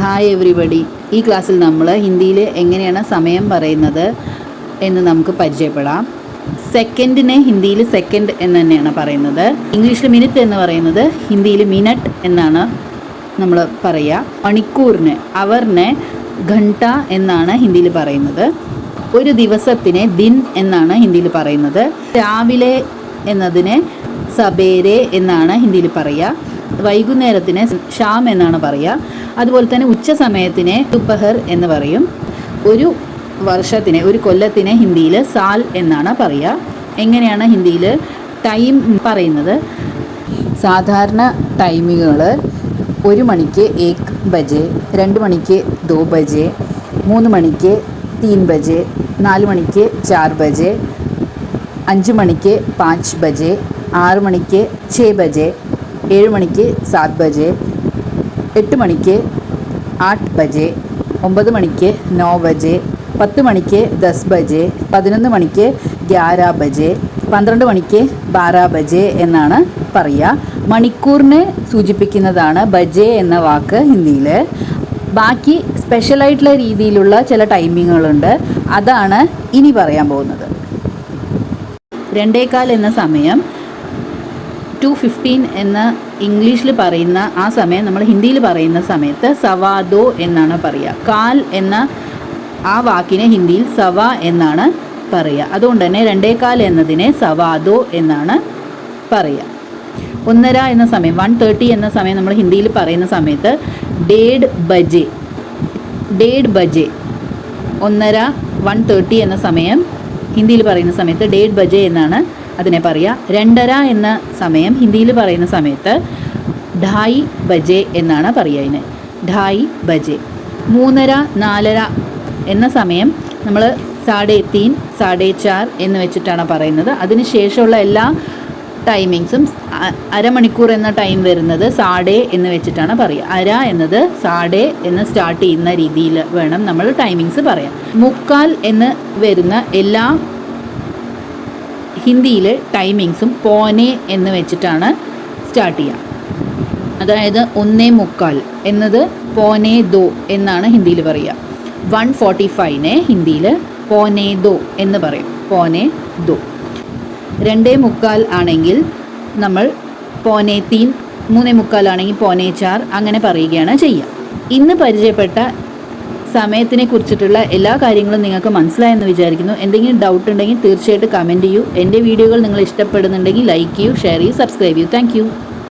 Hi everybody ഈ ക്ലാസ്സിൽ നമ്മൾ ഹിന്ദിയിൽ എങ്ങനെയാണ് സമയം പറയുന്നത് എന്ന് നമുക്ക് പരിചയപ്പെടാം. സെക്കൻഡിനെ ഹിന്ദിയിൽ സെക്കൻഡ് എന്ന് തന്നെയാണ് പറയുന്നത്. ഇംഗ്ലീഷിൽ മിനിറ്റ് എന്ന് പറയുന്നത് ഹിന്ദിയിൽ മിനറ്റ് എന്നാണ് നമ്മൾ പറയുക മണിക്കൂറിന് അവറിനെ ഘണ്ട എന്നാണ് ഹിന്ദിയിൽ പറയുന്നത്. ഒരു ദിവസത്തിനെ ദിൻ എന്നാണ് ഹിന്ദിയിൽ പറയുന്നത്. രാവിലെ എന്നതിനെ സബേരെ എന്നാണ് ഹിന്ദിയിൽ പറയുക വൈകുന്നേരത്തിന് ഷാം എന്നാണ് പറയുക. അതുപോലെ തന്നെ ഉച്ച സമയത്തിനെ ദുപ്പഹർ എന്ന് പറയും. ഒരു വർഷത്തിനെ ഒരു കൊല്ലത്തിനെ ഹിന്ദിയിൽ സാൽ എന്നാണ് പറയുക. എങ്ങനെയാണ് ഹിന്ദിയിൽ ടൈം പറയുന്നത്? സാധാരണ ടൈമുകൾ ഒരു മണിക്ക് ഏക് ബജെ രണ്ട് മണിക്ക് ദോ ബജെ മൂന്ന് മണിക്ക് തീൻ ബജെ നാല് മണിക്ക് ചാർ ബജെ അഞ്ച് മണിക്ക് പാഞ്ച് ബജെ ആറ് മണിക്ക് ഛേ ബജെ ഏഴ് മണിക്ക് സാത് ബജെ എട്ട് മണിക്ക് ആട്ട് ബജെ ഒമ്പത് മണിക്ക് നോ ബജെ പത്ത് മണിക്ക് ദസ് ബജെ പതിനൊന്ന് മണിക്ക് ഗ്യാര ബജെ പന്ത്രണ്ട് മണിക്ക് ബാര ബജെ എന്നാണ് പറയുക. മണിക്കൂറിനെ സൂചിപ്പിക്കുന്നതാണ് ബജെ എന്ന വാക്ക് ഹിന്ദിയിൽ ബാക്കി സ്പെഷ്യലായിട്ടുള്ള രീതിയിലുള്ള ചില ടൈമിങ്ങുകളുണ്ട്. അതാണ് ഇനി പറയാൻ പോകുന്നത്. രണ്ടേകാൽ എന്ന സമയം ടു ഫിഫ്റ്റീൻ എന്ന് ഇംഗ്ലീഷിൽ പറയുന്ന ആ സമയം നമ്മൾ ഹിന്ദിയിൽ പറയുന്ന സമയത്ത് സവാദോ എന്നാണ് പറയുക. കാൽ എന്ന ആ വാക്കിനെ ഹിന്ദിയിൽ സവ എന്നാണ് പറയുക. അതുകൊണ്ട് തന്നെ രണ്ടേകാൽ എന്നതിനെ സവാദോ എന്നാണ് പറയുക. ഒന്നര എന്ന സമയം വൺ തേർട്ടി എന്ന സമയം നമ്മൾ ഹിന്ദിയിൽ പറയുന്ന സമയത്ത് ഡേഡ് ബജെ ഡേഡ് ബജെ ഒന്നര വൺ തേർട്ടി എന്ന സമയം ഹിന്ദിയിൽ പറയുന്ന സമയത്ത് ഡേഡ് ബജെ എന്നാണ് അതിനെ പറയുക രണ്ടര എന്ന സമയം ഹിന്ദിയിൽ പറയുന്ന സമയത്ത് ഢായി ബജെ എന്നാണ് പറയുക അതിന് ഢായി ബജെ. മൂന്നര നാലര എന്ന സമയം നമ്മൾ സാഡേ തീൻ സാഡേ ചാർ എന്ന് വെച്ചിട്ടാണ് പറയുന്നത്. അതിന് ശേഷമുള്ള എല്ലാ ടൈമിങ്സും അരമണിക്കൂർ എന്ന ടൈം വരുന്നത് സാഡേ എന്ന് വെച്ചിട്ടാണ് പറയുക അര എന്നത് സാഡേ എന്ന് സ്റ്റാർട്ട് ചെയ്യുന്ന രീതിയിൽ വേണം നമ്മൾ ടൈമിങ്സ് പറയാം മുക്കാൽ എന്ന് വരുന്ന എല്ലാ ഹിന്ദിയിലെ ടൈമിങ്സും പോനെ എന്ന് വെച്ചിട്ടാണ് സ്റ്റാർട്ട് ചെയ്യുക അതായത് ഒന്നേ മുക്കാൽ എന്നത് പോനെ ദോ എന്നാണ് ഹിന്ദിയിൽ പറയുക വൺ ഫോർട്ടി ഫൈവിനെ ഹിന്ദിയിൽ പോനെ ദോ എന്ന് പറയും. പോനെ ദോ. രണ്ടേ മുക്കാൽ ആണെങ്കിൽ നമ്മൾ പോനെ തീൻ മൂന്നേ മുക്കാലാണെങ്കിൽ പോനെ ചാർ അങ്ങനെ പറയുകയാണ് ചെയ്യുക ഇന്ന് പരിചയപ്പെട്ട സമയത്തിനെ കുറിച്ചിട്ടുള്ള എല്ലാ കാര്യങ്ങളും നിങ്ങൾക്ക് മനസ്സിലായെന്ന് വിചാരിക്കുന്നു. എന്തെങ്കിലും ഡൗട്ട് ഉണ്ടെങ്കിൽ തീർച്ചയായിട്ടും കമന്റ് ചെയ്യൂ. എന്റെ വീഡിയോകൾ നിങ്ങൾ ഇഷ്ടപ്പെടുന്നുണ്ടെങ്കിൽ ലൈക്ക് ചെയ്യൂ ഷെയർ ചെയ്യൂ സബ്സ്ക്രൈബ് ചെയ്യൂ. താങ്ക്